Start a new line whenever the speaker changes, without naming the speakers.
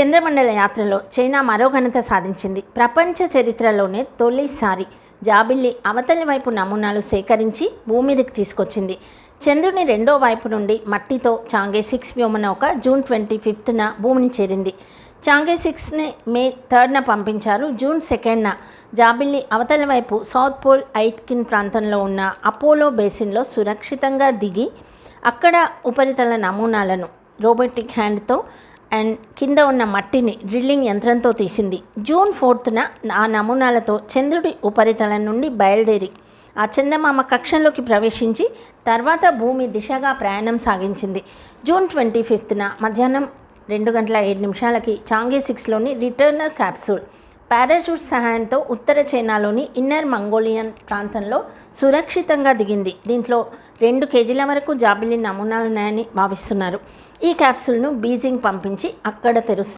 చంద్రమండల యాత్రలో చైనా మరో ఘనత సాధించింది. ప్రపంచ చరిత్రలోనే తొలిసారి జాబిల్లి అవతలి వైపు నమూనాలు సేకరించి భూమి తీసుకొచ్చింది. చంద్రుని రెండో వైపు నుండి మట్టితో చాంగే సిక్స్ వ్యోమనౌక జూన్ ట్వంటీ ఫిఫ్త్న భూమిని చేరింది. చాంగే సిక్స్ని మే థర్డ్న పంపించారు. జూన్ సెకండ్న జాబిల్లి అవతలి వైపు సౌత్ పోల్ ఐట్కిన్ ప్రాంతంలో ఉన్న అపోలో బేసిన్లో సురక్షితంగా దిగి అక్కడ ఉపరితల నమూనాలను రోబోటిక్ హ్యాండ్తో అండ్ కింద ఉన్న మట్టిని డ్రిల్లింగ్ యంత్రంతో తీసింది. జూన్ ఫోర్త్న ఆ నమూనాలతో చంద్రుడి ఉపరితలం నుండి బయలుదేరి ఆ చందమామ కక్షంలోకి ప్రవేశించి తర్వాత భూమి దిశగా ప్రయాణం సాగించింది. జూన్ ట్వంటీ ఫిఫ్త్న మధ్యాహ్నం రెండు గంటల ఏడు నిమిషాలకి చాంగే సిక్స్లోని రిటర్నర్ క్యాప్సూల్ పారాచూట్ సహాయంతో ఉత్తర చైనాలోని ఇన్నర్ మంగోలియన్ ప్రాంతంలో సురక్షితంగా దిగింది. దీంట్లో రెండు కేజీల వరకు జాబిలి నమూనాలున్నాయని భావిస్తున్నారు. ఈ క్యాప్సూల్ను బీజింగ్ పంపించి అక్కడ తెరుస్తారు